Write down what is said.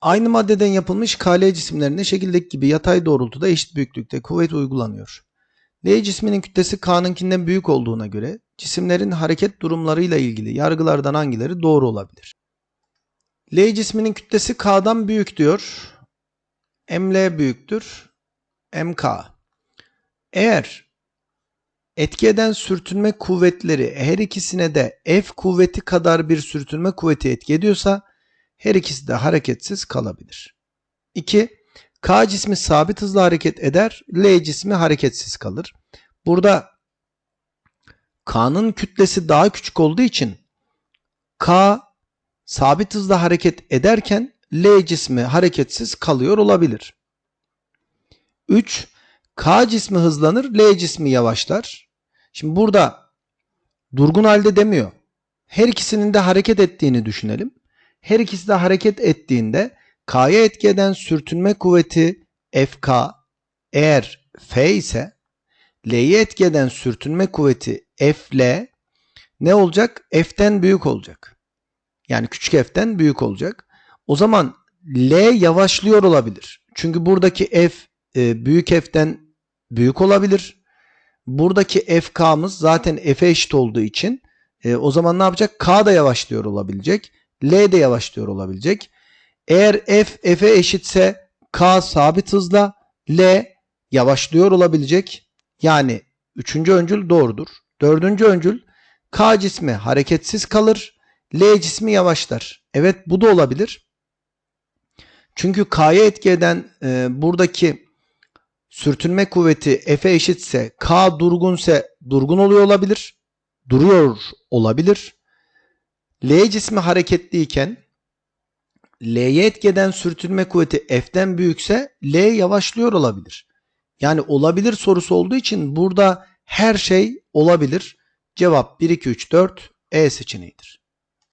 Aynı maddeden yapılmış KL cisimlerine şekildeki gibi yatay doğrultuda eşit büyüklükte kuvvet uygulanıyor. L cisminin kütlesi K'nınkinden büyük olduğuna göre cisimlerin hareket durumlarıyla ilgili yargılardan hangileri doğru olabilir? L cisminin kütlesi K'dan büyük diyor. ML büyüktür. MK. Eğer etki eden sürtünme kuvvetleri her ikisine de F kuvveti kadar bir sürtünme kuvveti etki ediyorsa her ikisi de hareketsiz kalabilir. 2. K cismi sabit hızla hareket eder, L cismi hareketsiz kalır. Burada K'nın kütlesi daha küçük olduğu için K sabit hızla hareket ederken L cismi hareketsiz kalıyor olabilir. 3. K cismi hızlanır, L cismi yavaşlar. Şimdi burada durgun halde demiyor. Her ikisinin de hareket ettiğini düşünelim. Her ikisi de hareket ettiğinde K'ya etki eden sürtünme kuvveti FK eğer F ise L'ye etki eden sürtünme kuvveti FL ne olacak? F'ten büyük olacak. Yani küçük f'ten büyük olacak. O zaman L yavaşlıyor olabilir. Çünkü buradaki f e, büyük f'ten büyük olabilir. Buradaki fk'mız zaten f'e eşit olduğu için e, o zaman ne yapacak? K da yavaşlıyor olabilecek. L de yavaşlıyor olabilecek. Eğer f f'e eşitse K sabit hızla L yavaşlıyor olabilecek. Yani üçüncü öncül doğrudur. Dördüncü öncül K cismi hareketsiz kalır. L cismi yavaşlar. Evet bu da olabilir. Çünkü K'ya etki eden e, buradaki sürtünme kuvveti F'e eşitse K durgunse durgun oluyor olabilir. Duruyor olabilir. L cismi hareketliyken L'ye etki eden sürtünme kuvveti F'den büyükse L yavaşlıyor olabilir. Yani olabilir sorusu olduğu için burada her şey olabilir. Cevap 1, 2, 3, 4 E seçeneğidir.